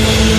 என்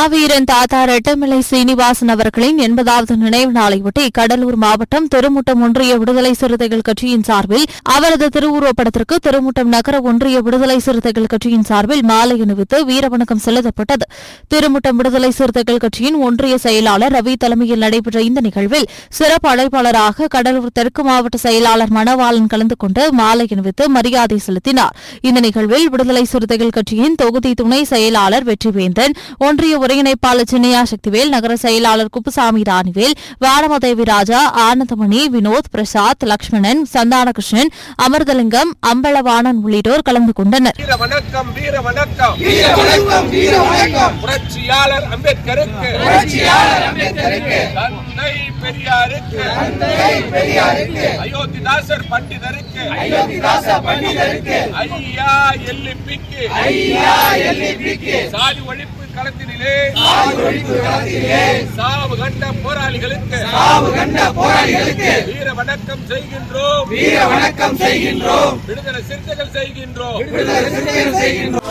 மாவீரன் தாத்தா ரெட்டமலை சீனிவாசன் அவர்களின் எண்பதாவது நினைவு நாளையொட்டி கடலூர் மாவட்டம் திருமுட்டம் ஒன்றிய விடுதலை சிறுத்தைகள் கட்சியின் சார்பில் அவரது திருவுருவப்படத்திற்கு திருமுட்டம் நகர ஒன்றிய விடுதலை சிறுத்தைகள் கட்சியின் சார்பில் மாலை அணிவித்து வீரவணக்கம் செலுத்தப்பட்டது. திருமுட்டம் விடுதலை சிறுத்தைகள் கட்சியின் ஒன்றிய செயலாளர் ரவி தலைமையில் நடைபெற்ற இந்த நிகழ்வில் சிறப்பு அழைப்பாளராக கடலூர் தெற்கு மாவட்ட செயலாளர் மணவாளன் கலந்து கொண்டு மாலை அணிவித்து மரியாதை செலுத்தினார். இந்த நிகழ்வில் விடுதலை சிறுத்தைகள் கட்சியின் தொகுதி துணை செயலாளர் வெற்றிவேந்தன் ஒன்றிய ஒருங்கிணைப்பாளர் சின்னையா சக்திவேல் நகர செயலாளர் குப்புசாமி ராணிவேல் வானமதேவி ராஜா ஆனந்தமணி வினோத் பிரசாத் லட்சுமணன் சந்தானகிருஷ்ணன் அமிர்தலிங்கம் அம்பலவாணன் உள்ளிட்டோர் கலந்து கொண்டனர். புரட்சியாளர் அம்பேத்கருக்கு. புரட்சியாளர் அம்பேத்கருக்கு. தந்தை பெரியாருக்கு. தந்தை பெரியாருக்கு. அயோத்திதாசர் பண்டிதருக்கு. அயோத்திதாசர் பண்டிதருக்கு. ஐயா எல்லிப்பிக்கு ஐயா எல்லிப்பிக்கு சாதி ஒழிப்பு களத்தினிலே. சாவு கண்ட போராளிகளுக்கு. சாவு கண்ட போராளிகளுக்கு வீர வணக்கம் செய்கின்றோம் வீர வணக்கம் செய்கின்றோம் விடுதலை சிறுத்தைகள் செய்கின்றோம். விடுதலை சிறுத்தைகள் செய்கின்றோம்.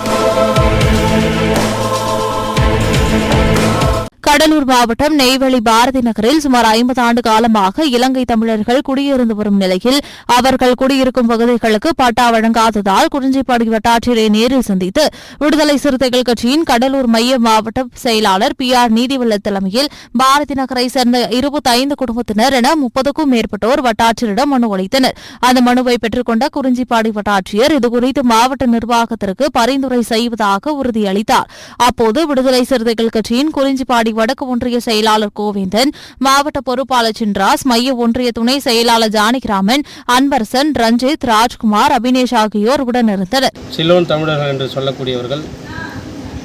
கடலூர் மாவட்டம் நெய்வேலி பாரதி நகரில் சுமார் ஐம்பது ஆண்டு காலமாக இலங்கை தமிழர்கள் குடியிருந்து வரும் நிலையில் அவர்கள் குடியிருக்கும் பகுதிகளுக்கு பட்டா வழங்காததால் குறிஞ்சிப்பாடி வட்டாட்சியரை நேரில் சந்தித்து விடுதலை சிறுத்தைகள் கட்சியின் கடலூர் மைய மாவட்ட செயலாளர் பி ஆர் நீதிவல்ல தலைமையில் பாரதி நகரை சேர்ந்த இருபத்தைந்து குடும்பத்தினர் என முப்பதுக்கும் மேற்பட்டோர் வட்டாட்சியரிடம் மனு அளித்தனர். அந்த மனுவை பெற்றுக்கொண்ட குறிஞ்சிப்பாடி வட்டாட்சியர் இதுகுறித்து மாவட்ட நிர்வாகத்திற்கு பரிந்துரை செய்வதாக உறுதியளித்தார். அப்போது விடுதலை சிறுத்தைகள் கட்சியின் குறிஞ்சிப்பாடி வடக்கு ஒன்றிய செயலாளர் கோவிந்தன் மாவட்ட பொறுப்பாளர் சின்ராஸ் மைய ஒன்றிய துணை செயலாளர் ஜானகிராமன் அன்பரசன் ரஞ்சித் ராஜ்குமார் அபினேஷ் ஆகியோர் உடனிருந்தனர். சிலோன் தமிழர்கள் என்று சொல்லக்கூடியவர்கள்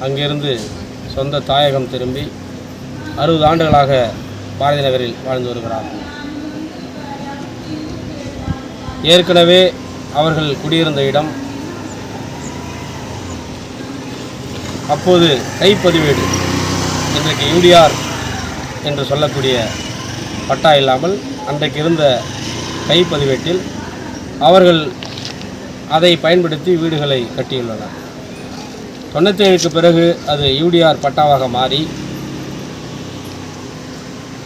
அங்கிருந்து சொந்த தாயகம் திரும்பி அறுபது ஆண்டுகளாக பாரதி நகரில் வாழ்ந்து வருகிறார்கள் ஏற்கனவே அவர்கள் குடியிருந்த இடம் அப்போது கைப்பதிவேடு. இன்றைக்கு யூடிஆர் என்று சொல்லக்கூடிய பட்டா இல்லாமல் அன்றைக்கு இருந்த கைப்பதிவேட்டில் அவர்கள் அதை பயன்படுத்தி வீடுகளை கட்டியுள்ளனர். தொண்ணூற்றி ஏழுக்கு பிறகு அது யூடிஆர் பட்டாவாக மாறி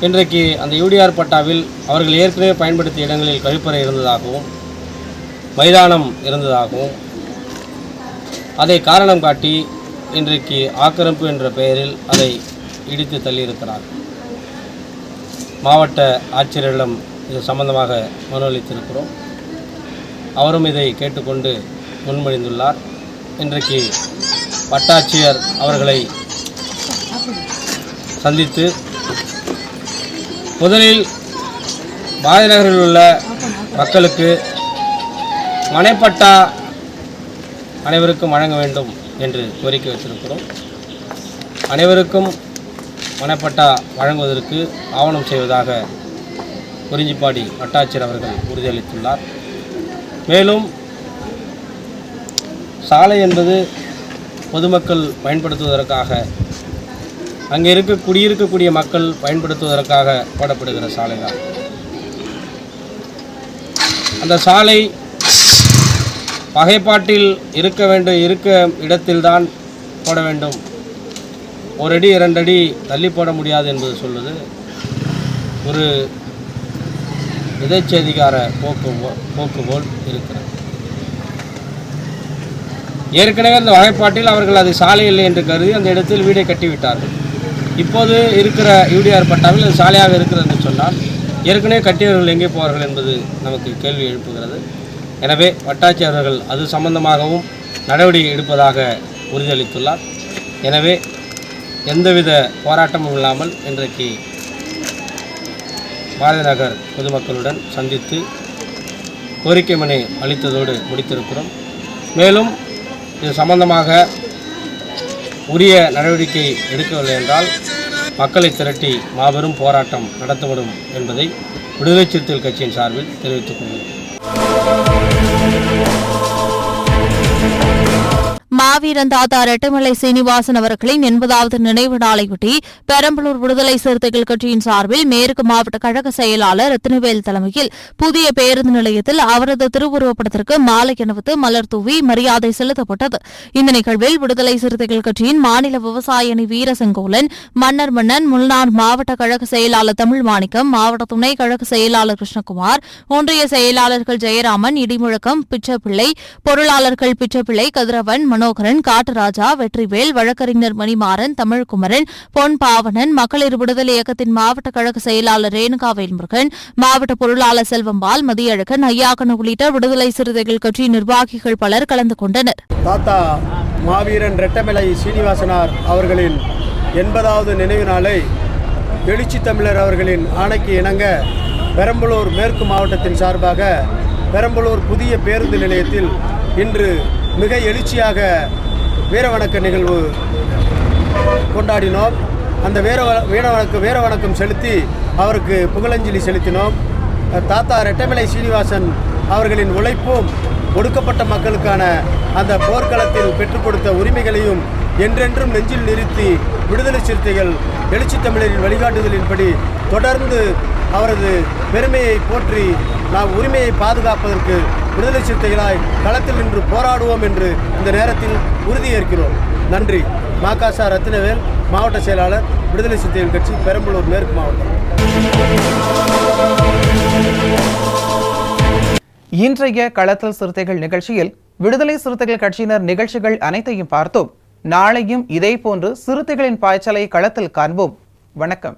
இன்றைக்கு அந்த யூடிஆர் பட்டாவில் அவர்கள் ஏற்கனவே பயன்படுத்திய இடங்களில் கழிப்பறை இருந்ததாகவும் மைதானம் இருந்ததாகவும் அதை காரணம் காட்டி இன்றைக்கு ஆக்கிரமிப்பு என்ற பெயரில் அதை இடித்து தள்ளியிருக்கிறார். மாவட்ட ஆட்சியரிடம் இது சம்பந்தமாக மனு அளித்திருக்கிறோம் அவரும் இதை கேட்டுக்கொண்டு முன்மொழிந்துள்ளார். இன்றைக்கு வட்டாட்சியர் அவர்களை சந்தித்து முதலில் பாரதிநகரில் உள்ள மக்களுக்கு மனைப்பட்டா அனைவருக்கும் வழங்க வேண்டும் என்று கோரிக்கை வைத்திருக்கிறோம். அனைவருக்கும் மனைப்பட்டா வழங்குவதற்கு ஆவணம் செய்வதாக குறிஞ்சிப்பாடி வட்டாட்சியர் அவர்கள் உறுதியளித்துள்ளார். மேலும் சாலை என்பது பொதுமக்கள் பயன்படுத்துவதற்காக அங்கே இருக்க குடியிருக்கக்கூடிய மக்கள் பயன்படுத்துவதற்காக போடப்படுகிற சாலை தான் அந்த சாலை வகைப்பாட்டில் இருக்க வேண்டும் இருக்க இடத்தில்தான் போட வேண்டும். ஒரு அடி இரண்டு அடி தள்ளி போட முடியாது என்பது சொல்வது ஒரு விதைச்சதிகார போக்கு போக்கு போல் இருக்கிறது. ஏற்கனவே அந்த வகைப்பாட்டில் அவர்கள் அது சாலை இல்லை என்று கருதி அந்த இடத்தில் வீடை கட்டிவிட்டார்கள். இப்போது இருக்கிற யூடிஆர் பட்டாவில் அது சாலையாக இருக்கிறது என்று சொன்னால் ஏற்கனவே கட்டியவர்கள் எங்கே போவார்கள் என்பது நமக்கு கேள்வி எழுப்புகிறது. எனவே வட்டாட்சியர்கள் அது சம்பந்தமாகவும் நடவடிக்கை எடுப்பதாக உறுதியளித்துள்ளார். எனவே எந்தவித போராட்டமும் இல்லாமல் இன்றைக்கு பாரதி நகர் பொதுமக்களுடன் சந்தித்து கோரிக்கை மனை அளித்ததோடு முடித்திருக்கிறோம். மேலும் இது சம்பந்தமாக உரிய நடவடிக்கை எடுக்கவில்லை என்றால் மக்களை திரட்டி மாபெரும் போராட்டம் நடத்தப்படும் என்பதை விடுதலை சிறுத்தைகள் கட்சியின் சார்பில் தெரிவித்துக் கொள்கிறேன் மாவீரன் தாத்தா ரெட்டமலை சீனிவாசன் அவர்களின் எண்பதாவது நினைவு நாளையொட்டி பெரம்பலூர் விடுதலை சிறுத்தைகள் கட்சியின் சார்பில் மேற்கு மாவட்ட கழக செயலாளர் ரத்தினவேல் தலைமையில் புதிய பேருந்து நிலையத்தில் அவரது திருவுருவப்படத்திற்கு மாலை அணிவித்து மலர் தூவி மரியாதை செலுத்தப்பட்டது. இந்த நிகழ்வில் விடுதலை சிறுத்தைகள் கட்சியின் மாநில விவசாய அணி வீர செங்கோலன் மன்னர் மன்னன் முன்னாள் மாவட்ட கழக செயலாளர் தமிழ் மாணிக்கம் மாவட்ட துணை கழக செயலாளர் கிருஷ்ணகுமார் ஒன்றிய செயலாளர்கள் ஜெயராமன் இடிமுழக்கம் பிச்சப்பிள்ளை பொருளாளர்கள் பிச்சப்பிள்ளை கதிரவன் மனோ மனோகரன் காட்டுராஜா வெற்றிவேல் வழக்கறிஞர் மணிமாறன் தமிழ்குமரன் பொன் பாவனன் மகளிர் விடுதலை இயக்கத்தின் மாவட்ட கழக செயலாளர் ரேணுகா வேல்முருகன் மாவட்ட பொருளாளர் செல்வம்பால் மதியழகன் ஐயாக்கன் உள்ளிட்ட விடுதலை சிறுத்தைகள் கட்சி நிர்வாகிகள் பலர் கலந்து கொண்டனர். தாத்தா மாவீரன் ரெட்டமலை சீனிவாசனார் அவர்களின் எண்பதாவது நினைவு நாளை எழுச்சி தமிழர் அவர்களின் ஆணைக்கு இணங்க பெரம்பலூர் மேற்கு மாவட்டத்தின் சார்பாக பெரம்பலூர் புதிய பேருந்து நிலையத்தில் இன்று மிக எழுச்சியாக வீரவணக்க நிகழ்வு கொண்டாடினோம். அந்த வீர வீரவணக்க வீரவணக்கம் செலுத்தி அவருக்கு புகழஞ்சலி செலுத்தினோம். தாத்தா ரெட்டமலை சீனிவாசன் அவர்களின் உழைப்பும் ஒடுக்கப்பட்ட மக்களுக்கான அந்த போர்க்களத்தில் பெற்றுக் கொடுத்த உரிமைகளையும் என்றென்றும் நெஞ்சில் நிறுத்தி விடுதலை சிறுத்தைகள் எழுச்சி தமிழரின் வழிகாட்டுதலின்படி தொடர்ந்து அவரது பெருமையை போற்றி நாம் உரிமையை பாதுகாப்பதற்கு விடுதலை சிறுத்தைகளாய் களத்தில் நின்று போராடுவோம் என்று இந்த நேரத்தில் உறுதியேற்கிறோம். நன்றி. மாகாசா ரத்தினவேல் மாவட்ட செயலாளர் விடுதலை சிறுத்தைகள் கட்சி பெரம்பலூர் மேற்கு மாவட்டம். இன்றைய களத்தில் சிறுத்தைகள் நிகழ்ச்சியில் விடுதலை சிறுத்தைகள் கட்சியினர் நிகழ்ச்சிகள் அனைத்தையும் பார்த்தோம். நாளையும் இதேபோன்று சிறுத்தைகளின் பாய்ச்சலை களத்தில் காண்போம். வணக்கம்.